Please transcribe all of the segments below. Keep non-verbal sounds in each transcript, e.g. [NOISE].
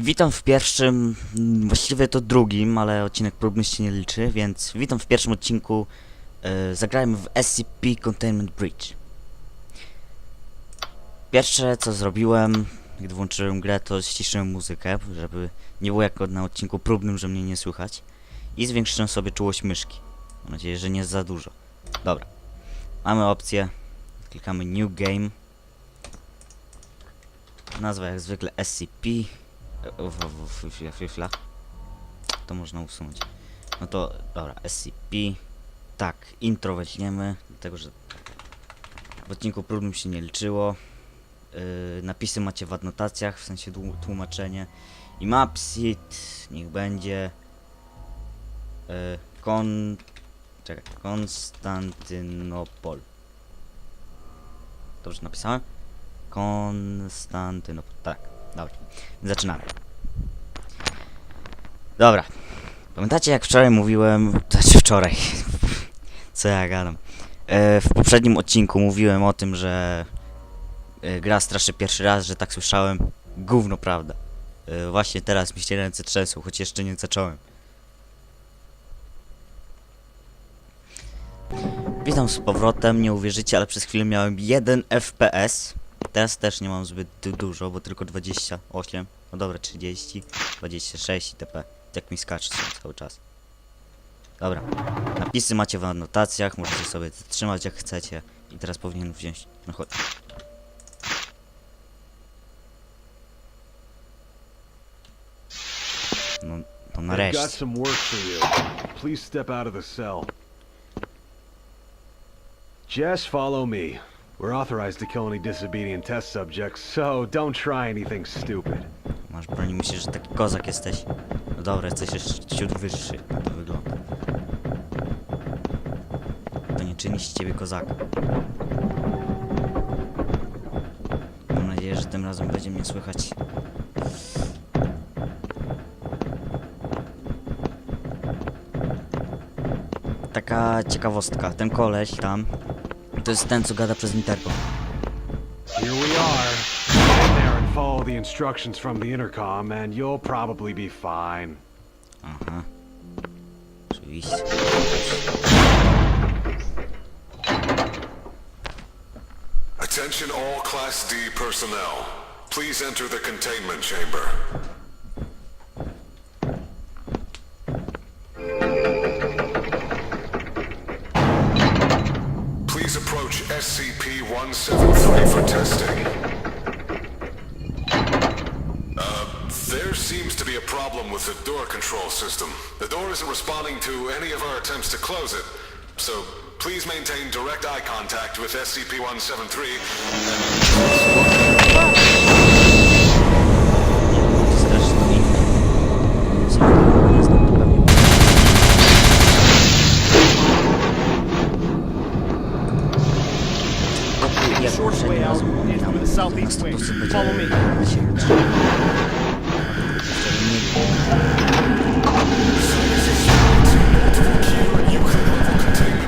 Witam w pierwszym, właściwie to drugim, ale odcinek próbny się nie liczy, więc witam w pierwszym odcinku. E, zagrajmy w SCP Containment Bridge. Pierwsze co zrobiłem, gdy włączyłem grę, to ściszyłem muzykę, żeby nie było jak na odcinku próbnym, że mnie nie słychać. I zwiększyłem sobie czułość myszki. Mam nadzieję, że nie za dużo. Dobra. Mamy opcję. Klikamy New Game. Nazwa jak zwykle SCP. Fifla. To można usunąć. No to dobra, SCP. Tak, intro weźmiemy, dlatego że w odcinku próbnym się nie liczyło. Yy, napisy macie w adnotacjach, w sensie tłum- tłumaczenie. I mapsit, niech będzie. Yy, kon... Czekaj, Konstantynopol. Dobrze napisałem? Konstantynopol, tak, dobra. Zaczynamy. Dobra. Pamiętacie jak wczoraj mówiłem, znaczy wczoraj, co ja gadam. E, w poprzednim odcinku mówiłem o tym, że e, gra straszy pierwszy raz, że tak słyszałem. Gówno prawda. E, właśnie teraz mi się ręce trzęsą, choć jeszcze nie zacząłem. Witam z powrotem, nie uwierzycie, ale przez chwilę miałem 1 FPS. Teraz też nie mam zbyt du- dużo, bo tylko 28. No dobra, 30, 26 itp. Jak mi skacze cały czas. Dobra. Napisy macie w anotacjach, możecie sobie zatrzymać jak chcecie. I teraz powinien wziąć. No chodź. No, no nareszcie. Jess, follow me. We're authorized to kill any disobedient test subjects, so don't try anything stupid. Masz broni, myślisz, że taki kozak jesteś? No dobra, jesteś jeszcze ciut wyższy, na to wygląda. To nie czyni z ciebie kozaka. Mam nadzieję, że tym razem będzie mnie słychać. Taka ciekawostka, ten koleś tam, to jest ten, co gada przez interkom. Here we are. Get in there and follow the instructions from the intercom, and you'll probably be fine. Aha. Oczywiście. Attention all Class D personnel. Please enter the containment chamber. SCP-173 for testing. Uh, there seems to be a problem with the door control system. The door isn't responding to any of our attempts to close it. So please maintain direct eye contact with SCP-173 Strasznie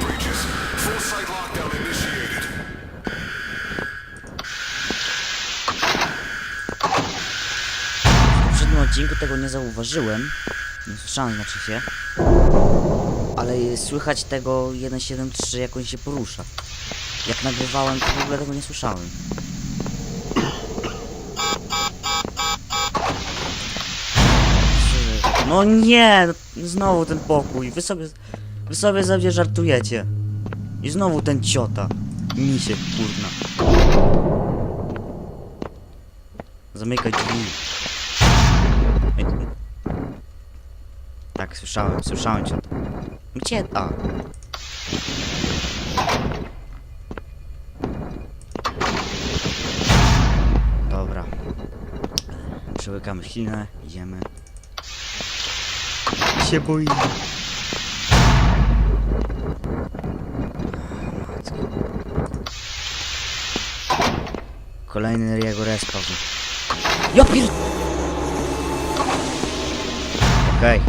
breaches. Full site lockdown initiated. W poprzednim odcinku tego nie zauważyłem. Nie słyszałem, znaczy się. Ale słychać tego 1.7.3 jak on się porusza. Jak nagrywałem, to w ogóle tego nie słyszałem. No nie! no Znowu ten pokój. Wy sobie, wy sobie ze żartujecie. I znowu ten ciota. Misiek, kurna. Zamykaj drzwi. Ej, Tak, słyszałem, słyszałem cię. Gdzie? A. Dobra. Przełykamy ślinę, idziemy. Się boi. Kolejny jego respawn. Ja pier... Okej.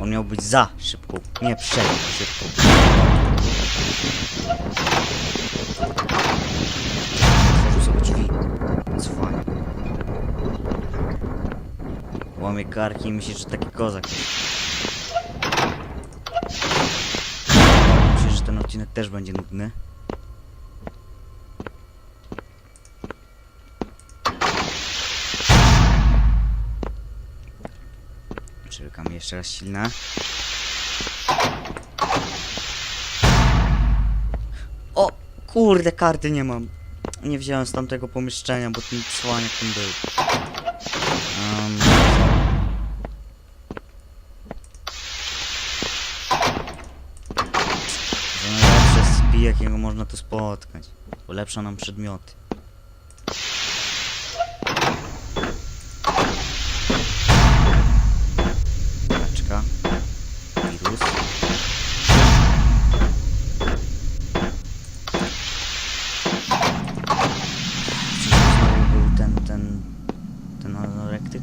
On miał być za szybką, nie przed szybką. Otworzył sobie drzwi. Cwanie. Łamie karki i myśli, że taki kozak jest. Myślę, że ten odcinek też będzie nudny. Czekamy jeszcze raz silna. O! Kurde, karty nie mam. Nie wziąłem z tamtego pomieszczenia, bo ten cwaniak tam był. Jakiego można tu spotkać. Ulepsza nam przedmioty. Paczka. Wirus. Czy znowu był ten, ten, ten anorektyk?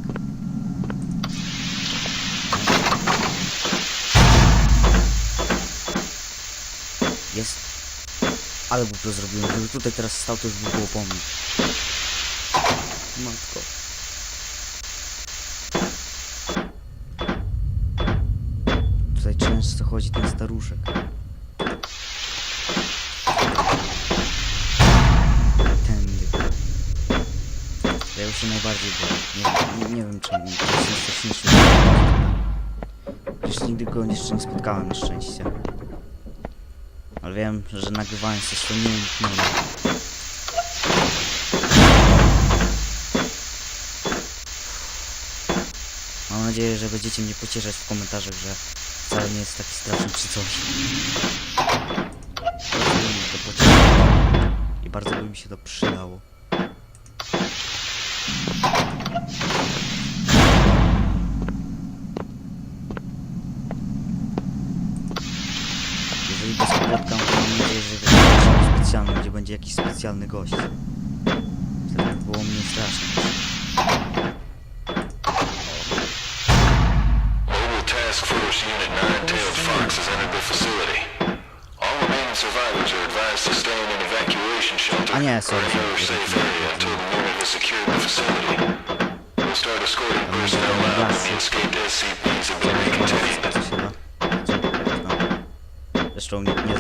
Jest. Ale głupio zrobiłem. Gdyby tutaj teraz stał, to już by było po mnie. Matko. Tutaj często chodzi ten staruszek. Tędy. Ja już się najbardziej boję. Nie, nie, nie wiem czemu. To jest strasznie Jeszcze nigdy go jeszcze nie spotkałem na szczęście. Ale wiem, że nagrywając jest to nieuniknione. Mam nadzieję, że będziecie mnie pocieszać w komentarzach, że wcale nie jest taki straszny czy coś. Bardzo mnie to pocieszyło. I bardzo by mi się to przydało. Specjalny gość. Wtedy by było mniej straszne. Mobile Task Force Unit Nine-Tailed Fox has entered the facility. All remaining survivors are advised to stay in an evacuation shelter A nie, or another sorry. safe area until the unit has secured the facility. We'll start escorting personnel out when the escaped SCPs have been recontained. No. Zresztą nie, nie,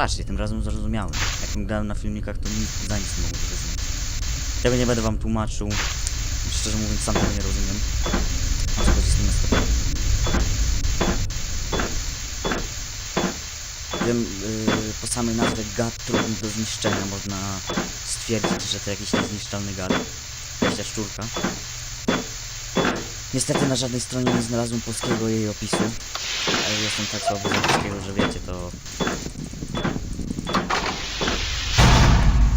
Patrzcie, tym razem zrozumiałem. Jak grałem na filmikach, to nic za nic nie mogłem zrozumieć. Tego nie będę wam tłumaczył. Szczerze mówiąc, sam tego nie rozumiem. O co chodzi z tym następnym? Wiem, yy, po samej nazwie gad trudny do zniszczenia można stwierdzić, że to jakiś niezniszczalny gad. Jakaś szczurka. Niestety na żadnej stronie nie znalazłem polskiego jej opisu. Ale jestem tak słaby z angielskiego, że wiecie, to...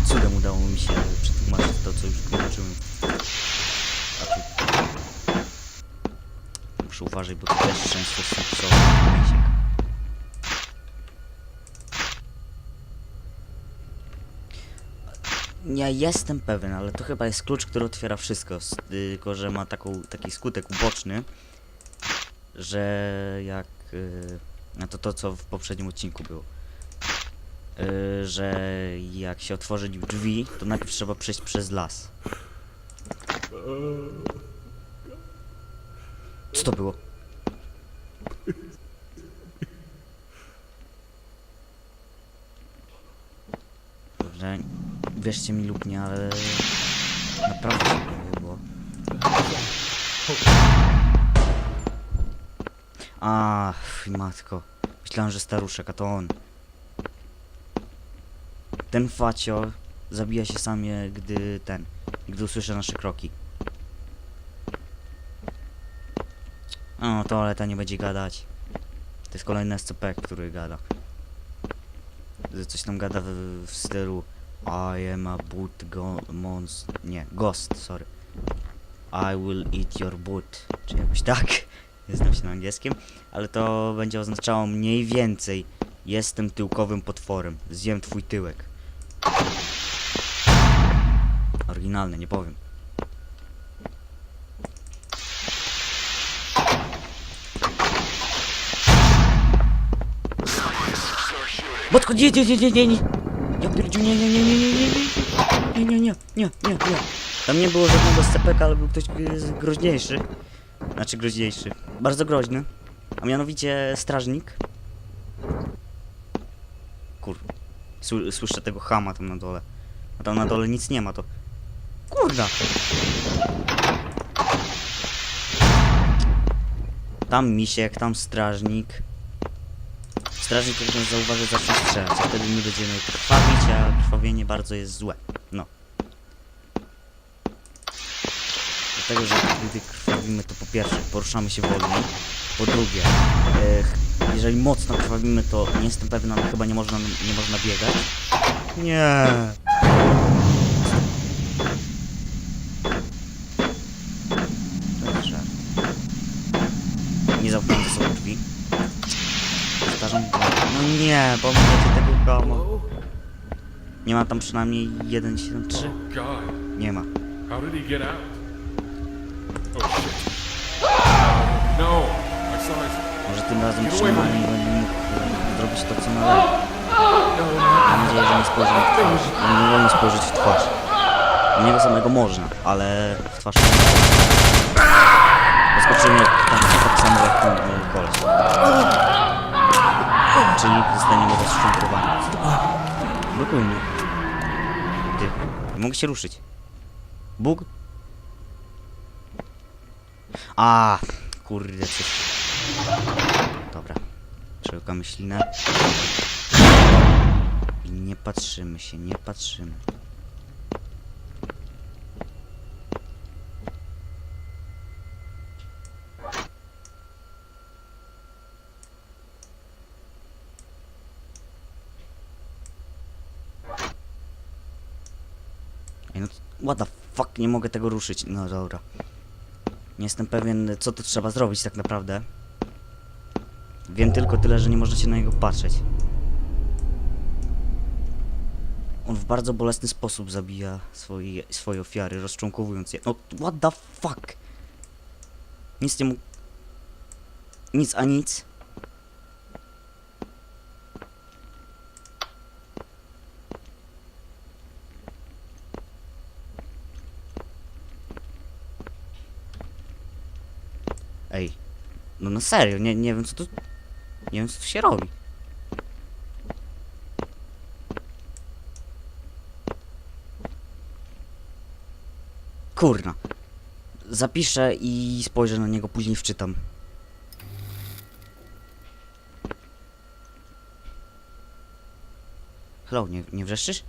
Cudem udało mi się przetłumaczyć to, co już tłumaczyłem. A tu... Uważać, bo tu też często są psowe. Ja jestem pewien, ale to chyba jest klucz, który otwiera wszystko. Tylko, że ma taką, taki skutek uboczny, że jak. No to to, co w poprzednim odcinku było. Yy, że jak się otworzy drzwi, to najpierw trzeba przejść przez las. Co to było? Dobrze, wierzcie mi lub nie, ale naprawdę boję, bo... A, matko. Myślałem, że staruszek, a to on. Ten facio zabija się sam, gdy ten, gdy usłyszy nasze kroki. O, toaleta nie będzie gadać. To jest kolejny SCP, który gada. Że Coś tam gada w, w stylu I am a boot go. Nie, ghost, sorry. I will eat your boot. Czy jakoś tak. [LAUGHS] Nie znam się na angielskim. Ale to będzie oznaczało mniej więcej jestem tyłkowym potworem. Zjem twój tyłek. Oryginalne, nie powiem. Matko, nie, nie, nie, nie, nie, nie. Ja pierdziu, nie, nie, nie, nie, nie, nie, nie, nie, nie, nie, nie, nie, nie. Tam nie było żadnego scepeka, ale był ktoś y, groźniejszy. Znaczy groźniejszy. Bardzo groźny. A mianowicie strażnik. Kur... Sły- Słyszę tego chama tam na dole. A tam na dole nic nie ma, to... Kurda! Tam misiek, tam strażnik. Strażnik jak nas zauważy zacznie strzelać, wtedy my będziemy krwawić, a krwawienie bardzo jest złe. No. Dlatego, że gdy krwawimy, to po pierwsze poruszamy się wolniej, po drugie, e, jeżeli mocno krwawimy, to nie jestem pewien, ale chyba nie można, nie można biegać. Nie. To jest żart. Nie zamknąłem ze sobą drzwi. Powtarzam, no nie, pomyślcie tego kama. Nie ma tam przynajmniej 173? God, Nie ma. how did he get out? Oh shit. No, I saw his. Może tym razem przynajmniej będę mógł zrobić to, co należy. Mam nadzieję, że nie spojrzę w twarz. Nie wolno spojrzeć w twarz. Do niego samego można, ale w twarz nie Zaskoczył mnie tak, tak samo jak ten e, koleś. Czyli zostaniemy rozczętowani. Blokuj mnie. Ty, nie mogę się ruszyć. Bóg? A, kurde, coś. Dobra. Przełykamy ślinę. I nie patrzymy się, nie patrzymy. Ej, no, what the fuck, nie mogę tego ruszyć. No dobra. Nie jestem pewien, co tu trzeba zrobić tak naprawdę. Wiem tylko tyle, że nie możecie na niego patrzeć. On w bardzo bolesny sposób zabija swoje, swoje ofiary, rozczłonkowując je. No, what the fuck? Nic nie mógł... Nic a nic. Ej, no na serio, nie, nie wiem co tu... Nie wiem co tu się robi. Kurna. Zapiszę i spojrzę na niego, później wczytam. Hello, nie, nie wrzeszczysz?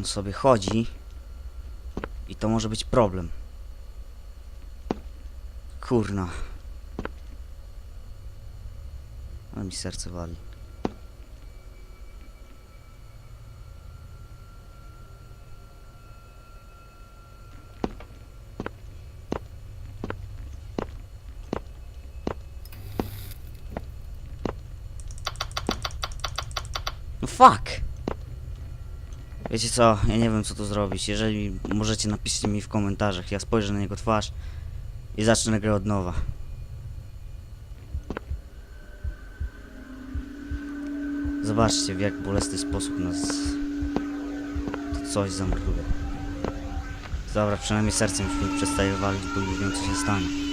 On sobie chodzi i to może być problem. Kurna. Ale mi serce wali. No fuck! Wiecie co, ja nie wiem co tu zrobić. Jeżeli możecie, napiszcie mi w komentarzach. Ja spojrzę na jego twarz i zacznę grę od nowa. Zobaczcie w jak bolesny sposób nas to coś zamorduje. Dobra, przynajmniej sercem już mi przestaje walić, bo już wiem co się stanie.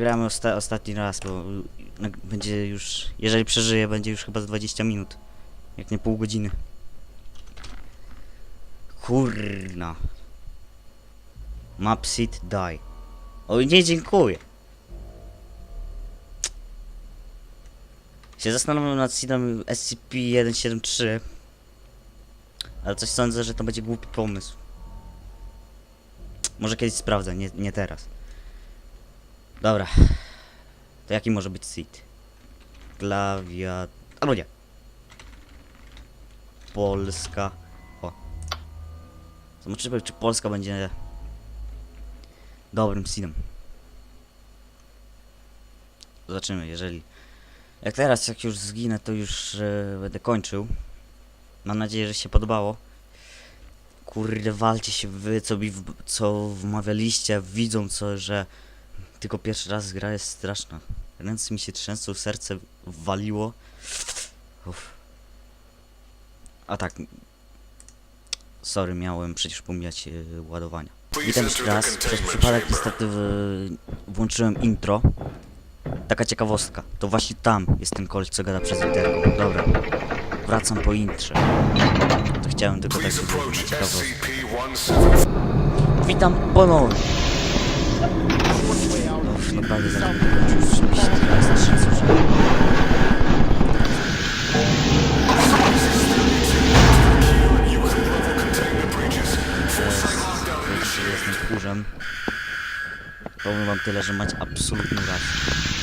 Ale gramy osta ostatni raz, bo będzie już, jeżeli przeżyję, będzie już chyba z 20 minut. Jak nie pół godziny. Kurna. Map sit die. Oj, nie dziękuję. Się zastanawiam nad seedem SCP-173. Ale coś sądzę, że to będzie głupi pomysł. Może kiedyś sprawdzę, nie, nie teraz. Dobra. To jaki może być seed? Jugosławia... Albo nie. Polska. O. Zobaczymy, czy Polska będzie dobrym sinem. Zobaczymy, jeżeli... Jak teraz, jak już zginę, to już e, będę kończył. Mam nadzieję, że się podobało. Kurde, walcie się wy, co, mi co wmawialiście, widzą co, że tylko pierwszy raz gra jest straszna. Ręce mi się trzęsą, serce waliło. Uff. A tak. Sorry, miałem przecież pomijać e, ładowania. Witam jeszcze raz. Przez przypadek niestety w, włączyłem intro. Taka ciekawostka. To właśnie tam jest ten koleś, co gada przez interkom. Dobra. Wracam po intrze. To chciałem tylko tak Please zrobić approach na ciekawostkę. SCP-17. Witam ponownie. Uff, naprawdę zaraz będę kończył już czymś teraz że... Że Jestem tchórzem. Powiem wam tyle, że macie absolutną rację.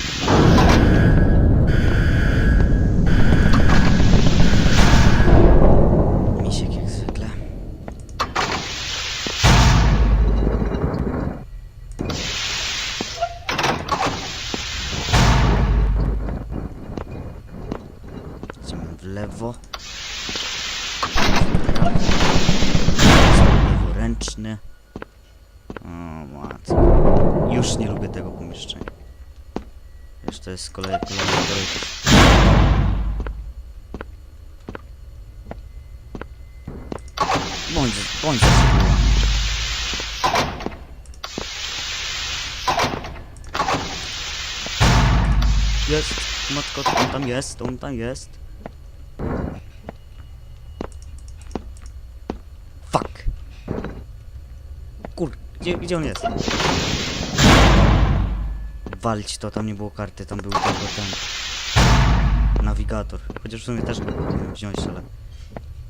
Wiesz, to jest kolej, kolejny korytarz. Bądź, bądź. Jest, matko, on tam jest, on tam jest. Fuck. Kur, gdzie, gdzie on jest? Walić to, tam nie było karty, tam był tylko ten... Nawigator. Chociaż w sumie też go powinienem wziąć, ale...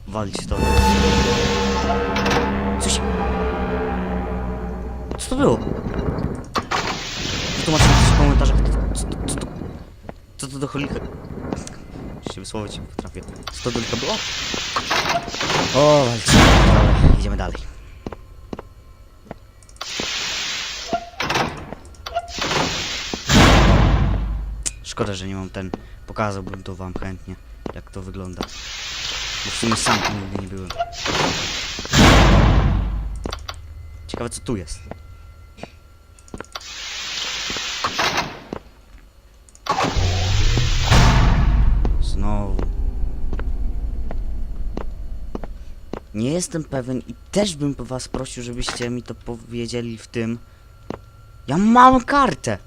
Walić to. Co się... Co to było? Wytłumaczcie mi coś w komentarzach, co, co, co. Co to do cholika... Się wysłowić potrafię. Co to do cholika było? O, walczy. Dobra, idziemy dalej. Szkoda, że nie mam ten. Pokazałbym to wam chętnie, jak to wygląda. Bo w sumie sam tu nigdy nie byłem. Ciekawe co tu jest. Znowu. Nie jestem pewien i też bym was prosił, żebyście mi to powiedzieli w tym. Ja mam kartę!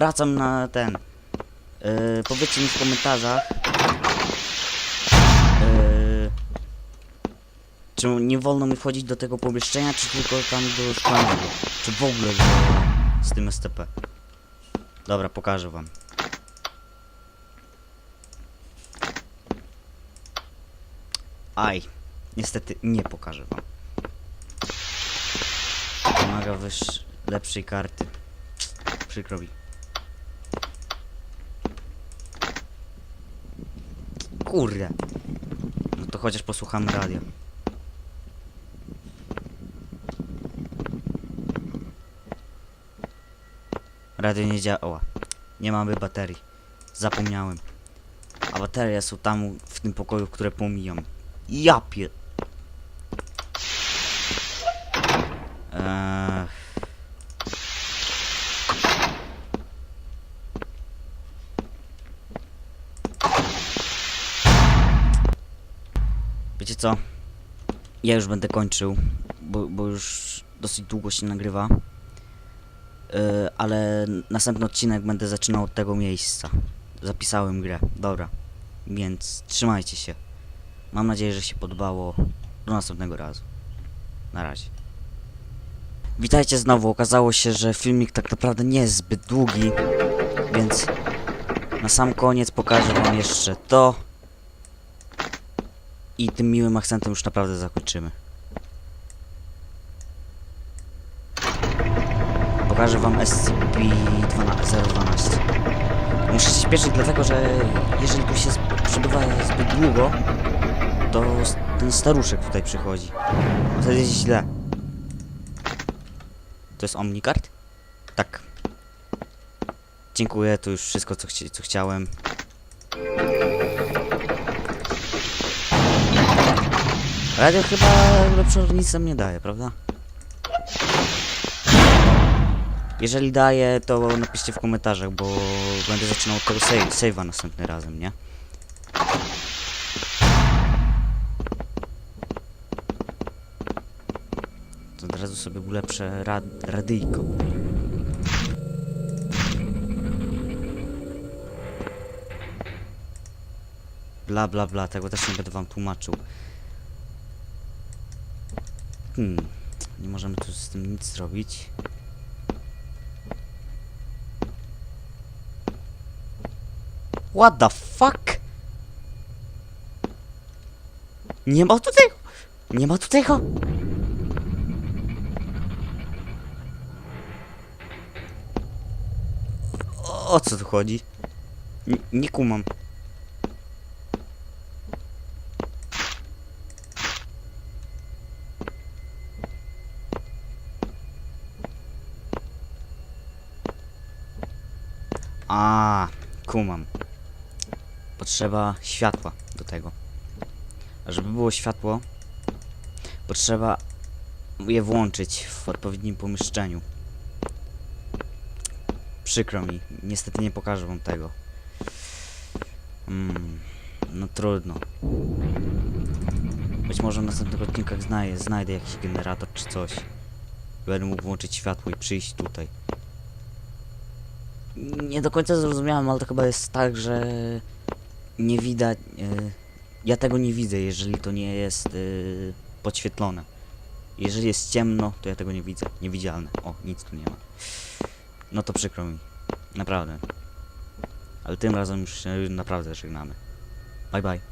Wracam na ten. Yy, powiedzcie mi w komentarzach. Yy, czy nie wolno mi wchodzić do tego pomieszczenia, czy tylko tam do szklanego? Czy w ogóle z tym STP? Dobra, pokażę wam. Aj, niestety nie pokażę wam. Wymaga wyż lepszej karty. Przykro mi. Kurde. No to chociaż posłuchamy radia. Radio nie działa. Nie mamy baterii. Zapomniałem. A baterie są tam w tym pokoju, które pomijam. Ja pier... co? Ja już będę kończył, bo, bo już dosyć długo się nagrywa. Yy, ale następny odcinek będę zaczynał od tego miejsca. Zapisałem grę, dobra. Więc trzymajcie się. Mam nadzieję, że się podobało. Do następnego razu. Na razie. Witajcie znowu. Okazało się, że filmik tak naprawdę nie jest zbyt długi, więc na sam koniec pokażę wam jeszcze to. I tym miłym akcentem już naprawdę zakończymy. Pokażę wam SCP-012. Muszę się śpieszyć, dlatego że jeżeli tu się przebywa zbyt długo, to ten staruszek tutaj przychodzi. Wtedy jest źle. To jest Omnicard? Tak. Dziękuję, to już wszystko co, chci co chciałem. Radio chyba lepszego nic nam nie daje, prawda? Jeżeli daje, to napiszcie w komentarzach, bo będę zaczynał od tego save, save'a następnym razem, nie? To od razu sobie ulepszę rad radyjko. Bla bla bla, tego też nie będę wam tłumaczył. Hmm, nie możemy tu z tym nic zrobić. What the fuck? Nie ma tutaj... Nie ma tutaj go... O, o co tu chodzi? N nie kumam. A, kumam. Potrzeba światła do tego. A żeby było światło, potrzeba je włączyć w odpowiednim pomieszczeniu. Przykro mi, niestety nie pokażę wam tego. Mm, no trudno. Być może w następnych odcinkach znajdę, znajdę jakiś generator czy coś. Będę mógł włączyć światło i przyjść tutaj. Nie do końca zrozumiałem, ale to chyba jest tak, że nie widać. y, ja tego nie widzę, jeżeli to nie jest y, podświetlone. Jeżeli jest ciemno, to ja tego nie widzę. Niewidzialne. O, nic tu nie ma. No to przykro mi. Naprawdę. Ale tym razem już się naprawdę żegnamy. Bye bye.